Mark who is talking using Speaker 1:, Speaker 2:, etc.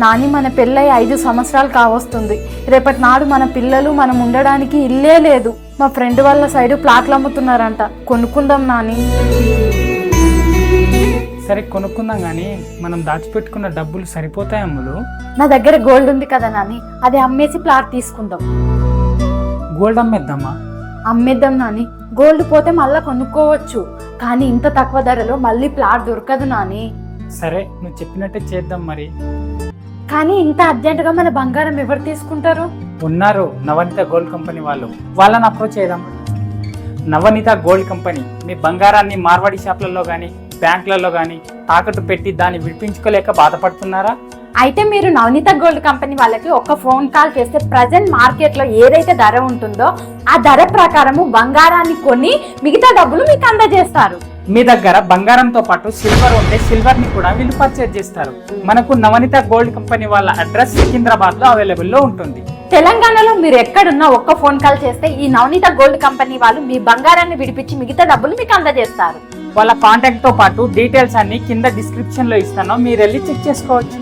Speaker 1: నాని మన పెళ్ళై ఐదు సంవత్సరాలు కావస్తుంది. రేపటి నాడు మన పిల్లలు మనం ఉండడానికి ఇల్లే లేదు. మా ఫ్రెండ్ వాళ్ళ సైడ్ ప్లాట్లు అమ్ముతున్నారంట. కొనుక్కుందాం నాని.
Speaker 2: సరే కొనుక్కుందాం కానీ మనం దాచిపెట్టుకున్న డబ్బులు సరిపోతాయి అమ్ములు?
Speaker 1: నా దగ్గర గోల్డ్ ఉంది కదా నాని. అది అమ్మేసి ప్లాట్ తీసుకుందాం.
Speaker 2: గోల్డ్ అమ్మేద్దామా?
Speaker 1: అమ్మేద్దాం నాని. గోల్డ్ పోతే మళ్ళీ కొనుక్కోవచ్చు. కానీ ఇంత తక్కువ ధరలో మళ్ళీ ప్లాట్ దొరకదు నాని.
Speaker 2: సరే నువ్వు చెప్పినట్టే చేద్దాం మరి.
Speaker 1: కానీ ఇంత అర్జెంటుగా మన బంగారం ఎవరు తీసుకుంటారు?
Speaker 2: ఉన్నారు నవనీత గోల్డ్ కంపెనీ వాళ్ళు. వాళ్ళని అప్రోచ్ చేద్దాం. నవనీత గోల్డ్ కంపెనీ. మీ బంగారాన్ని మార్వాడి షాప్లలో కానీ బ్యాంకులలో కానీ తాకట్టు పెట్టి దాన్ని విడిపించుకోలేక బాధపడుతున్నారా?
Speaker 1: అయితే మీరు నవనీత గోల్డ్ కంపెనీ వాళ్ళకి ఒక ఫోన్ కాల్ చేస్తే ప్రజెంట్ మార్కెట్లో ఏదైతే ధర ఉంటుందో ఆ ధర ప్రకారము బంగారాన్ని కొని మిగతా డబ్బులు మీకు అందజేస్తారు.
Speaker 2: మీ దగ్గర బంగారంతో పాటు సిల్వర్ ఉంటే సిల్వర్ని కూడా వీళ్ళు పర్చేజ్ చేస్తారు. మనకు నవనీత గోల్డ్ కంపెనీ వాళ్ళ అడ్రస్ సికింద్రాబాద్లో అవైలబుల్లో ఉంటుంది.
Speaker 1: తెలంగాణలో మీరు ఎక్కడున్నా ఒక్క ఫోన్ కాల్ చేస్తే ఈ నవనీత గోల్డ్ కంపెనీ వాళ్ళు మీ బంగారాన్ని విడిపించి మిగతా డబ్బులు మీకు అందజేస్తారు.
Speaker 2: వాళ్ళ కాంటాక్ట్తో పాటు డీటెయిల్స్ అన్ని కింద డిస్క్రిప్షన్లో ఇస్తాను. మీరు వెళ్ళి చెక్ చేసుకోవచ్చు.